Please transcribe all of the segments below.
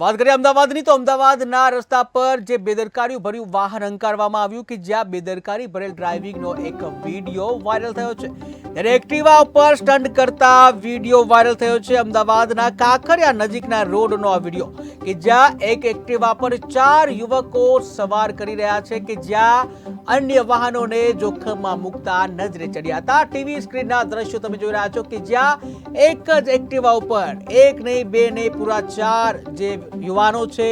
વાત કરીએ અમદાવાદની, તો અમદાવાદના રસ્તા પર જે બેદરકારી ભર્યું વાહન હંકારવામાં આવ્યું કે જ્યાં બેદરકારી ભરેલ ડ્રાઇવિંગનો એક વીડિયો વાયરલ થયો છે. ત્યારે એક્ટિવા ઉપર સ્ટન્ટ કરતા વીડિયો વાયરલ થયો છે અમદાવાદના કાંકરિયા નજીકના રોડનો આ વીડિયો. કે જ્યાં એક એક્ટિવા પર ચાર યુવકો સવાર કરી રહ્યા છે કે જ્યાં અન્ય વાહનોને જોખમમાં મૂકતા નજરે ચડ્યા હતા. ટીવી સ્ક્રીનના દ્રશ્યો તમે જોઈ રહ્યા છો કે જ્યાં એક જ એક્ટિવા ઉપર એક નહીં, બે નહીં, પૂરા ચાર જે યુવાનો છે,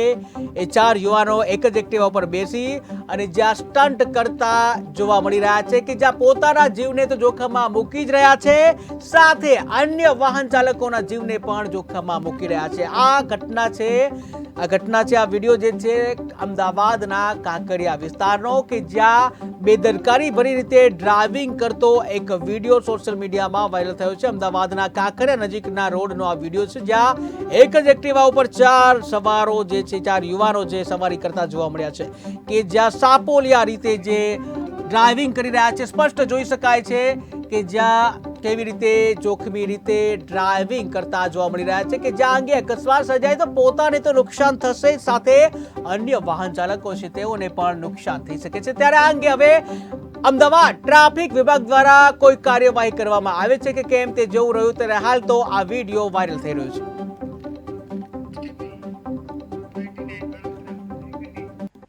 એ ચાર યુવાનો એક જ એક્ટિવા ઉપર બેસી અને જ્યાં સ્ટન્ટ કરતા જોવા મળી રહ્યા છે કે જ્યાં પોતાના જીવને તો જોખમમાં મૂકી જ રહ્યા છે, સાથે અન્ય વાહન ચાલકોના જીવને પણ જોખમમાં મૂકી રહ્યા છે. આ ઘટના છે આ ઘટના છે, આ વીડિયો જે છે, અમદાવાદના કાંકરિયા વિસ્તારનો કે જ્યાં બેદરકારી ભરી રીતે ડ્રાઇવિંગ કરતો એક વીડિયો સોશિયલ મીડિયામાં વાયરલ થયો છે. અમદાવાદના કાંકરિયા નજીકના રોડનો આ વીડિયો છે, જ્યાં એક જ એક્ટિવા ઉપર ચાર સવારો જે છે, ચાર યુવાનો જે સવારી કરતા જોવા મળ્યા છે. કે જ્યાં સાપોલિયા રીતે જે ડ્રાઇવિંગ કરી રહ્યા છે. સ્પષ્ટ જોઈ શકાય છે કે જ્યાં કેવી રીતે જોખમી રીતે ડ્રાઇવિંગ કરતા જોવા મળી રહ્યા છે કે જ્યાં અંગે અકસ્માત સર્જાય તો પોતાને તો નુકસાન થશે સાથે અન્ય વાહન ચાલકો છે તેઓને પણ નુકસાન થઈ શકે છે. ત્યારે આ અંગે હવે અમદાવાદ ટ્રાફિક વિભાગ દ્વારા કોઈ કાર્યવાહી કરવામાં આવે છે કે કેમ તે જોવું રહ્યું ત્યારે હાલ તો આ વીડિયો વાયરલ થઈ રહ્યો છે.